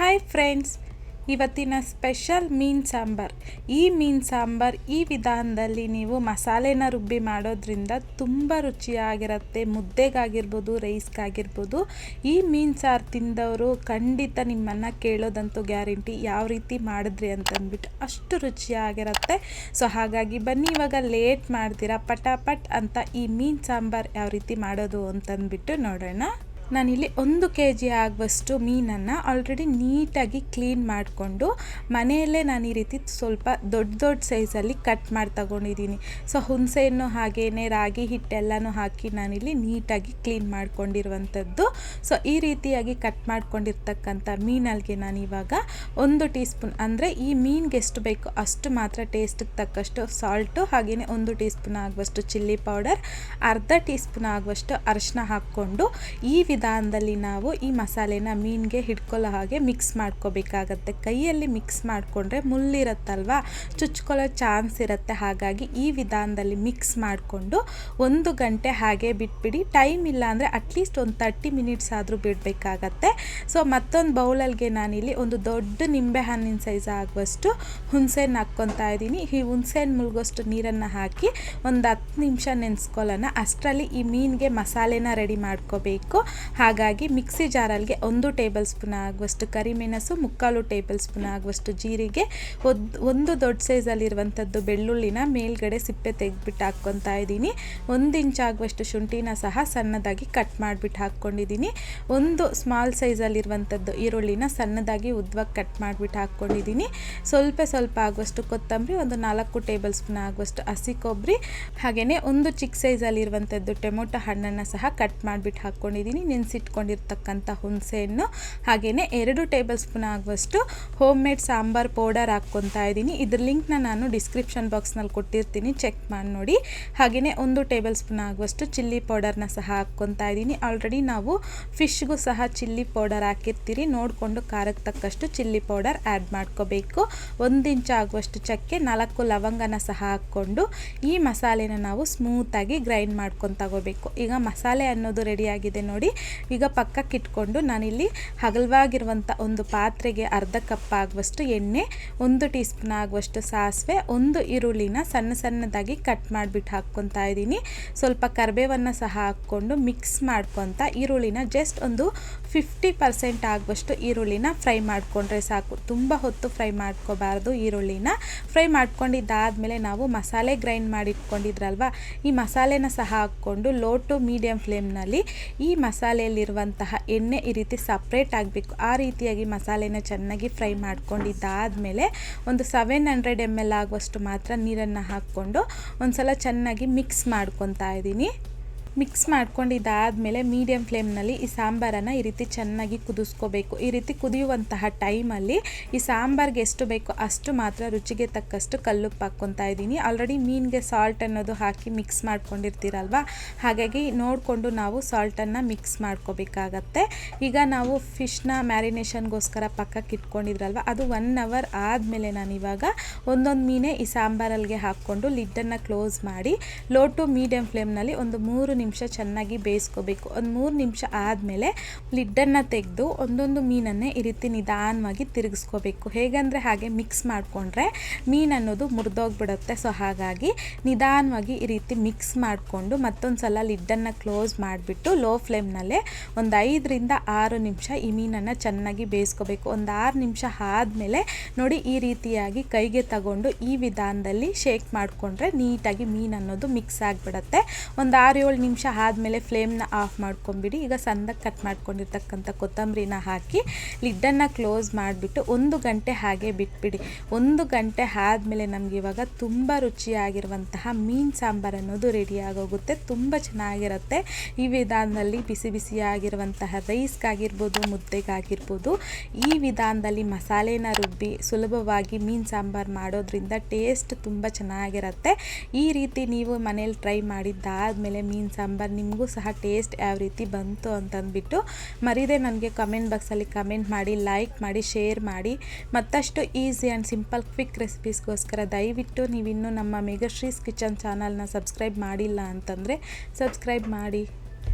Hi friends ಇವತ್ತಿನ special ಮೀನು ಸಾಂಬಾರ್. ಈ ಮೀನು ಸಾಂಬಾರ್ ಈ ವಿಧಾನದಲ್ಲಿ ನೀವು ಮಸಾಲೆನ ರುಬ್ಬಿ ಮಾಡೋದ್ರಿಂದ ತುಂಬ ರುಚಿಯಾಗಿರುತ್ತೆ. ಮುದ್ದೆಗಾಗಿರ್ಬೋದು, ರೈಸ್ಗಾಗಿರ್ಬೋದು. ಈ ಮೀನು ಸಾರು ತಿಂದವರು ಖಂಡಿತ ನಿಮ್ಮನ್ನು ಕೇಳೋದಂತೂ ಗ್ಯಾರಂಟಿ. ಯಾವ ರೀತಿ ಮಾಡಿದ್ರಿ ಅಂತಂದ್ಬಿಟ್ಟು ಅಷ್ಟು ರುಚಿಯಾಗಿರುತ್ತೆ. ಸೊ ಹಾಗಾಗಿ ಬನ್ನಿ, ಇವಾಗ ಲೇಟ್ ಮಾಡ್ತೀರಾ? ಪಟಾಪಟ್ ಅಂತ ಈ ಮೀನು ಸಾಂಬಾರ್ ಯಾವ ರೀತಿ ಮಾಡೋದು ಅಂತಂದ್ಬಿಟ್ಟು ನೋಡೋಣ. ನಾನಿಲ್ಲಿ ಒಂದು ಕೆ ಜಿ ಆಗುವಷ್ಟು ಮೀನನ್ನು ಆಲ್ರೆಡಿ ನೀಟಾಗಿ ಕ್ಲೀನ್ ಮಾಡಿಕೊಂಡು ಮನೆಯಲ್ಲೇ ನಾನು ಈ ರೀತಿ ಸ್ವಲ್ಪ ದೊಡ್ಡ ದೊಡ್ಡ ಸೈಜಲ್ಲಿ ಕಟ್ ಮಾಡಿ ತಗೊಂಡಿದ್ದೀನಿ. ಸೊ ಹುಣಸೆಯನ್ನು ಹಾಗೇ ರಾಗಿ ಹಿಟ್ಟೆಲ್ಲನೂ ಹಾಕಿ ನಾನಿಲ್ಲಿ ನೀಟಾಗಿ ಕ್ಲೀನ್ ಮಾಡಿಕೊಂಡಿರುವಂಥದ್ದು. ಸೊ ಈ ರೀತಿಯಾಗಿ ಕಟ್ ಮಾಡಿಕೊಂಡಿರ್ತಕ್ಕಂಥ ಮೀನಲ್ಲಿಗೆ ನಾನು ಇವಾಗ ಒಂದು ಟೀ ಸ್ಪೂನ್ ಅಂದರೆ ಈ ಮೀನಿಗೆ ಎಷ್ಟು ಬೇಕು ಅಷ್ಟು ಮಾತ್ರ ಟೇಸ್ಟಿಗೆ ತಕ್ಕಷ್ಟು ಸಾಲ್ಟು ಹಾಗೆಯೇ ಒಂದು ಟೀ ಸ್ಪೂನ್ ಆಗುವಷ್ಟು ಚಿಲ್ಲಿ ಪೌಡರ್ ಅರ್ಧ ಟೀ ಸ್ಪೂನ್ ಆಗುವಷ್ಟು ಅರಶಿನ ಹಾಕ್ಕೊಂಡು ಈ ವಿಧಾನದಲ್ಲಿ ನಾವು ಈ ಮಸಾಲೆನ ಮೀನಿಗೆ ಹಿಡ್ಕೊಳ್ಳೋ ಹಾಗೆ ಮಿಕ್ಸ್ ಮಾಡ್ಕೋಬೇಕಾಗತ್ತೆ. ಕೈಯಲ್ಲಿ ಮಿಕ್ಸ್ ಮಾಡಿಕೊಂಡ್ರೆ ಮುಳ್ಳಿರುತ್ತಲ್ವಾ? ಚುಚ್ಕೊಳ್ಳೋ ಚಾನ್ಸ್ ಇರುತ್ತೆ. ಹಾಗಾಗಿ ಈ ವಿಧಾನದಲ್ಲಿ ಮಿಕ್ಸ್ ಮಾಡಿಕೊಂಡು ಒಂದು ಗಂಟೆ ಹಾಗೆ ಬಿಟ್ಬಿಡಿ. ಟೈಮ್ ಇಲ್ಲ ಅಂದರೆ ಅಟ್ಲೀಸ್ಟ್ ಒಂದು ತರ್ಟಿ ಮಿನಿಟ್ಸ್ ಆದರೂ ಬಿಡಬೇಕಾಗತ್ತೆ. ಸೊ ಮತ್ತೊಂದು ಬೌಲಲ್ಗೆ ನಾನಿಲ್ಲಿ ಒಂದು ದೊಡ್ಡ ನಿಂಬೆ ಹಣ್ಣಿನ ಸೈಜ್ ಆಗುವಷ್ಟು ಹುಣಸೆಹಣ್ಣು ಹಾಕ್ಕೊತಾ ಇದ್ದೀನಿ. ಈ ಹುಣಸೆಹಣ್ಣು ಮುಳುಗೋಷ್ಟು ನೀರನ್ನು ಹಾಕಿ ಒಂದು ಹತ್ತು ನಿಮಿಷ ನೆನೆಸ್ಕೊಳ್ಳೋಣ. ಅಷ್ಟರಲ್ಲಿ ಈ ಮೀನಿಗೆ ಮಸಾಲೆನ ರೆಡಿ ಮಾಡ್ಕೋಬೇಕು. ಹಾಗಾಗಿ ಮಿಕ್ಸಿ ಜಾರಲ್ಗೆ ಒಂದು ಟೇಬಲ್ ಸ್ಪೂನ್ ಆಗುವಷ್ಟು ಕರಿಮೆಣಸು, ಮುಕ್ಕಾಲು ಟೇಬಲ್ ಸ್ಪೂನ್ ಆಗುವಷ್ಟು ಜೀರಿಗೆ, ಒದ್, ಒಂದು ದೊಡ್ಡ ಸೈಜಲ್ಲಿರುವಂಥದ್ದು ಬೆಳ್ಳುಳ್ಳಿನ ಮೇಲ್ಗಡೆ ಸಿಪ್ಪೆ ತೆಗೆದ್ಬಿಟ್ಟು ಹಾಕ್ಕೊತಾ ಇದ್ದೀನಿ. ಒಂದು ಇಂಚ್ ಆಗುವಷ್ಟು ಶುಂಠಿನ ಸಹ ಸಣ್ಣದಾಗಿ ಕಟ್ ಮಾಡಿಬಿಟ್ಟು ಹಾಕ್ಕೊಂಡಿದ್ದೀನಿ. ಒಂದು ಸ್ಮಾಲ್ ಸೈಜಲ್ಲಿರುವಂಥದ್ದು ಈರುಳ್ಳಿನ ಸಣ್ಣದಾಗಿ ಉದ್ದವಾಗಿ ಕಟ್ ಮಾಡಿಬಿಟ್ಟು ಹಾಕ್ಕೊಂಡಿದ್ದೀನಿ. ಸ್ವಲ್ಪ ಸ್ವಲ್ಪ ಆಗುವಷ್ಟು ಕೊತ್ತಂಬರಿ, ಒಂದು ನಾಲ್ಕು ಟೇಬಲ್ ಸ್ಪೂನ್ ಆಗುವಷ್ಟು ಹಸಿ ಕೊಬ್ಬರಿ ಹಾಗೆಯೇ ಒಂದು ಚಿಕ್ಕ ಸೈಜಲ್ಲಿರುವಂಥದ್ದು ಟೊಮೊಟೊ ಹಣ್ಣನ್ನು ಸಹ ಕಟ್ ಮಾಡಿಬಿಟ್ಟು ಹಾಕ್ಕೊಂಡಿದ್ದೀನಿ. ನೆನೆಸಿಟ್ಕೊಂಡಿರ್ತಕ್ಕಂಥ ಹುಣಸೆಹಣ್ಣು ಹಾಗೆಯೇ ಎರಡು ಟೇಬಲ್ ಸ್ಪೂನ್ ಆಗುವಷ್ಟು ಹೋಮ್ ಮೇಡ್ ಸಾಂಬಾರ್ ಪೌಡರ್ ಹಾಕ್ಕೊತಾ ಇದ್ದೀನಿ. ಇದ್ರ ಲಿಂಕ್ನ ನಾನು ಡಿಸ್ಕ್ರಿಪ್ಷನ್ ಬಾಕ್ಸ್ನಲ್ಲಿ ಕೊಟ್ಟಿರ್ತೀನಿ. ಚೆಕ್ ಮಾಡಿ ನೋಡಿ. ಹಾಗೆಯೇ ಒಂದು ಟೇಬಲ್ ಸ್ಪೂನ್ ಆಗುವಷ್ಟು ಚಿಲ್ಲಿ ಪೌಡರ್ನ ಸಹ ಹಾಕ್ಕೊತಾ ಇದ್ದೀನಿ. ಆಲ್ರೆಡಿ ನಾವು ಫಿಶ್ಗೂ ಸಹ ಚಿಲ್ಲಿ ಪೌಡರ್ ಹಾಕಿರ್ತೀರಿ. ನೋಡಿಕೊಂಡು ಖಾರಕ್ಕೆ ತಕ್ಕಷ್ಟು ಚಿಲ್ಲಿ ಪೌಡರ್ ಆ್ಯಡ್ ಮಾಡ್ಕೋಬೇಕು. ಒಂದು ಇಂಚ್ ಆಗುವಷ್ಟು ಚಕ್ಕೆ, ನಾಲ್ಕು ಲವಂಗನ ಸಹ ಹಾಕ್ಕೊಂಡು ಈ ಮಸಾಲೆನ ನಾವು ಸ್ಮೂತಾಗಿ ಗ್ರೈಂಡ್ ಮಾಡ್ಕೊಂಡು ತಗೋಬೇಕು. ಈಗ ಮಸಾಲೆ ಅನ್ನೋದು ರೆಡಿಯಾಗಿದೆ ನೋಡಿ. ಈಗ ಪಕ್ಕಕ್ಕೆ ಇಟ್ಕೊಂಡು ನಾನಿಲ್ಲಿ ಹಗಲವಾಗಿರುವಂಥ ಒಂದು ಪಾತ್ರೆಗೆ ಅರ್ಧ ಕಪ್ ಆಗುವಷ್ಟು ಎಣ್ಣೆ, ಒಂದು ಟೀ ಸ್ಪೂನ್ ಆಗುವಷ್ಟು ಸಾಸಿವೆ, ಒಂದು ಈರುಳ್ಳಿನ ಸಣ್ಣ ಸಣ್ಣದಾಗಿ ಕಟ್ ಮಾಡಿಬಿಟ್ಟು ಹಾಕ್ಕೊತಾ ಇದ್ದೀನಿ. ಸ್ವಲ್ಪ ಕರಿಬೇವನ್ನು ಸಹ ಹಾಕ್ಕೊಂಡು ಮಿಕ್ಸ್ ಮಾಡ್ಕೊತ ಈರುಳ್ಳಿನ ಜಸ್ಟ್ ಒಂದು ಫಿಫ್ಟಿ ಪರ್ಸೆಂಟ್ ಆಗುವಷ್ಟು ಈರುಳ್ಳಿನ ಫ್ರೈ ಮಾಡಿಕೊಂಡ್ರೆ ಸಾಕು. ತುಂಬ ಹೊತ್ತು ಫ್ರೈ ಮಾಡ್ಕೋಬಾರ್ದು ಈರುಳ್ಳಿನ. ಫ್ರೈ ಮಾಡ್ಕೊಂಡಿದ್ದಾದಮೇಲೆ ನಾವು ಮಸಾಲೆ ಗ್ರೈಂಡ್ ಮಾಡಿಟ್ಕೊಂಡಿದ್ರಲ್ವ? ಈ ಮಸಾಲೆನ ಸಹ ಹಾಕ್ಕೊಂಡು ಲೋ ಟು ಮೀಡಿಯಮ್ ಫ್ಲೇಮ್ನಲ್ಲಿ ಈ ಮಸಾಲೆಯಲ್ಲಿರುವಂತಹ ಎಣ್ಣೆ ಈ ರೀತಿ ಸಪ್ರೇಟ್ ಆಗಬೇಕು. ಆ ರೀತಿಯಾಗಿ ಮಸಾಲೆನ ಚೆನ್ನಾಗಿ ಫ್ರೈ ಮಾಡ್ಕೊಂಡಿದ್ದಾದಮೇಲೆ ಒಂದು ಸೆವೆನ್ ಹಂಡ್ರೆಡ್ ಎಂ ಎಲ್ ಆಗುವಷ್ಟು ಮಾತ್ರ ನೀರನ್ನು ಹಾಕ್ಕೊಂಡು ಒಂದು ಸಲ ಚೆನ್ನಾಗಿ ಮಿಕ್ಸ್ ಮಾಡ್ಕೊತಾ ಇದ್ದೀನಿ. ಮಿಕ್ಸ್ ಮಾಡ್ಕೊಂಡಿದ್ದಾದಮೇಲೆ ಮೀಡಿಯಮ್ ಫ್ಲೇಮ್ನಲ್ಲಿ ಈ ಸಾಂಬಾರನ್ನು ಈ ರೀತಿ ಚೆನ್ನಾಗಿ ಕುದಿಸ್ಕೋಬೇಕು. ಈ ರೀತಿ ಕುದಿಯುವಂತಹ ಟೈಮಲ್ಲಿ ಈ ಸಾಂಬಾರ್ಗೆ ಎಷ್ಟು ಬೇಕೋ ಅಷ್ಟು ಮಾತ್ರ ರುಚಿಗೆ ತಕ್ಕಷ್ಟು ಕಲ್ಲುಪ್ಪು ಹಾಕ್ಕೊತಾ ಇದ್ದೀನಿ. ಆಲ್ರೆಡಿ ಮೀನಿಗೆ ಸಾಲ್ಟ್ ಅನ್ನೋದು ಹಾಕಿ ಮಿಕ್ಸ್ ಮಾಡ್ಕೊಂಡಿರ್ತೀರಲ್ವ? ಹಾಗಾಗಿ ನೋಡಿಕೊಂಡು ನಾವು ಸಾಲ್ಟನ್ನು ಮಿಕ್ಸ್ ಮಾಡ್ಕೋಬೇಕಾಗತ್ತೆ. ಈಗ ನಾವು ಫಿಶ್ನ ಮ್ಯಾರಿನೇಷನ್ಗೋಸ್ಕರ ಪಕ್ಕಕ್ಕೆ ಇಟ್ಕೊಂಡಿದ್ರಲ್ವ? ಅದು ಒನ್ ಅವರ್ ಆದಮೇಲೆ ನಾನು ಇವಾಗ ಒಂದೊಂದು ಮೀನೇ ಈ ಸಾಂಬಾರಲ್ಲಿಗೆ ಹಾಕ್ಕೊಂಡು ಲಿಡ್ಡನ್ನು ಕ್ಲೋಸ್ ಮಾಡಿ ಲೋ ಟು ಮೀಡಿಯಮ್ ಫ್ಲೇಮ್ನಲ್ಲಿ ಒಂದು ಮೂರು ನಿಮಿಷ ಚೆನ್ನಾಗಿ ಬೇಯಿಸ್ಕೋಬೇಕು. ಒಂದು ಮೂರು ನಿಮಿಷ ಆದಮೇಲೆ ಲಿಡ್ಡನ್ನು ತೆಗೆದು ಒಂದೊಂದು ಮೀನನ್ನೇ ಈ ರೀತಿ ನಿಧಾನವಾಗಿ ತಿರುಗಿಸ್ಕೋಬೇಕು. ಹೇಗಂದರೆ ಹಾಗೆ ಮಿಕ್ಸ್ ಮಾಡಿಕೊಂಡ್ರೆ ಮೀನು ಅನ್ನೋದು ಮುರಿದೋಗ್ಬಿಡುತ್ತೆ. ಸೊ ಹಾಗಾಗಿ ನಿಧಾನವಾಗಿ ಈ ರೀತಿ ಮಿಕ್ಸ್ ಮಾಡಿಕೊಂಡು ಮತ್ತೊಂದು ಸಲ ಲಿಡ್ಡನ್ನು ಕ್ಲೋಸ್ ಮಾಡಿಬಿಟ್ಟು ಲೋ ಫ್ಲೇಮ್ನಲ್ಲೇ ಒಂದು ಐದರಿಂದ ಆರು ನಿಮಿಷ ಈ ಮೀನನ್ನು ಚೆನ್ನಾಗಿ ಬೇಯಿಸ್ಕೋಬೇಕು. ಒಂದು ಆರು ನಿಮಿಷ ಆದಮೇಲೆ ನೋಡಿ ಈ ರೀತಿಯಾಗಿ ಕೈಗೆ ತಗೊಂಡು ಈ ವಿಧಾನದಲ್ಲಿ ಶೇಕ್ ಮಾಡಿಕೊಂಡ್ರೆ ನೀಟಾಗಿ ಮೀನು ಅನ್ನೋದು ಮಿಕ್ಸ್ ಆಗಿಬಿಡುತ್ತೆ. ಒಂದು ಆರು ಏಳು ನಿಮಿಷ ಆದಮೇಲೆ ಫ್ಲೇಮ್ನ ಆಫ್ ಮಾಡ್ಕೊಂಬಿಡಿ. ಈಗ ಸಂದಕ್ಕೆ ಕಟ್ ಮಾಡ್ಕೊಂಡಿರ್ತಕ್ಕಂಥ ಕೊತ್ತಂಬರಿನ ಹಾಕಿ ಲಿಡ್ಡನ್ನು ಕ್ಲೋಸ್ ಮಾಡಿಬಿಟ್ಟು ಒಂದು ಗಂಟೆ ಹಾಗೆ ಬಿಟ್ಬಿಡಿ. ಒಂದು ಗಂಟೆ ಆದಮೇಲೆ ನಮಗೆ ಇವಾಗ ತುಂಬ ರುಚಿಯಾಗಿರುವಂತಹ ಮೀನು ಸಾಂಬಾರು ಅನ್ನೋದು ರೆಡಿಯಾಗೋಗುತ್ತೆ ತುಂಬ ಚೆನ್ನಾಗಿರುತ್ತೆ. ಈ ವಿಧಾನದಲ್ಲಿ ಬಿಸಿ ಬಿಸಿಯಾಗಿರುವಂತಹ ರೈಸ್ಗಾಗಿರ್ಬೋದು, ಮುದ್ದೆಗಾಗಿರ್ಬೋದು, ಈ ವಿಧಾನದಲ್ಲಿ ಮಸಾಲೆನ ರುಬ್ಬಿ ಸುಲಭವಾಗಿ ಮೀನು ಸಾಂಬಾರು ಮಾಡೋದ್ರಿಂದ ಟೇಸ್ಟ್ ತುಂಬ ಚೆನ್ನಾಗಿರುತ್ತೆ. ಈ ರೀತಿ ನೀವು ಮನೇಲಿ ಟ್ರೈ ಮಾಡಿದ್ದಾದಮೇಲೆ ಮೀನು ಸಾಂಬಾರು, ನಿಮಗೂ ಸಹ ಟೇಸ್ಟ್ ಯಾವ ರೀತಿ ಬಂತು ಅಂತಂದ್ಬಿಟ್ಟು ಮರೀದೆ ನನಗೆ ಕಮೆಂಟ್ ಬಾಕ್ಸಲ್ಲಿ ಕಮೆಂಟ್ ಮಾಡಿ ಲೈಕ್ ಮಾಡಿ ಶೇರ್ ಮಾಡಿ. ಮತ್ತಷ್ಟು ಈಸಿ ಆ್ಯಂಡ್ ಸಿಂಪಲ್ ಕ್ವಿಕ್ ರೆಸಿಪೀಸ್ಗೋಸ್ಕರ ದಯವಿಟ್ಟು ನೀವಿನ್ನೂ ನಮ್ಮ ಮೆಗಶ್ರೀಸ್ ಕಿಚನ್ ಚಾನಲ್ನ ಸಬ್ಸ್ಕ್ರೈಬ್ ಮಾಡಿಲ್ಲ ಅಂತಂದರೆ ಸಬ್ಸ್ಕ್ರೈಬ್ ಮಾಡಿ.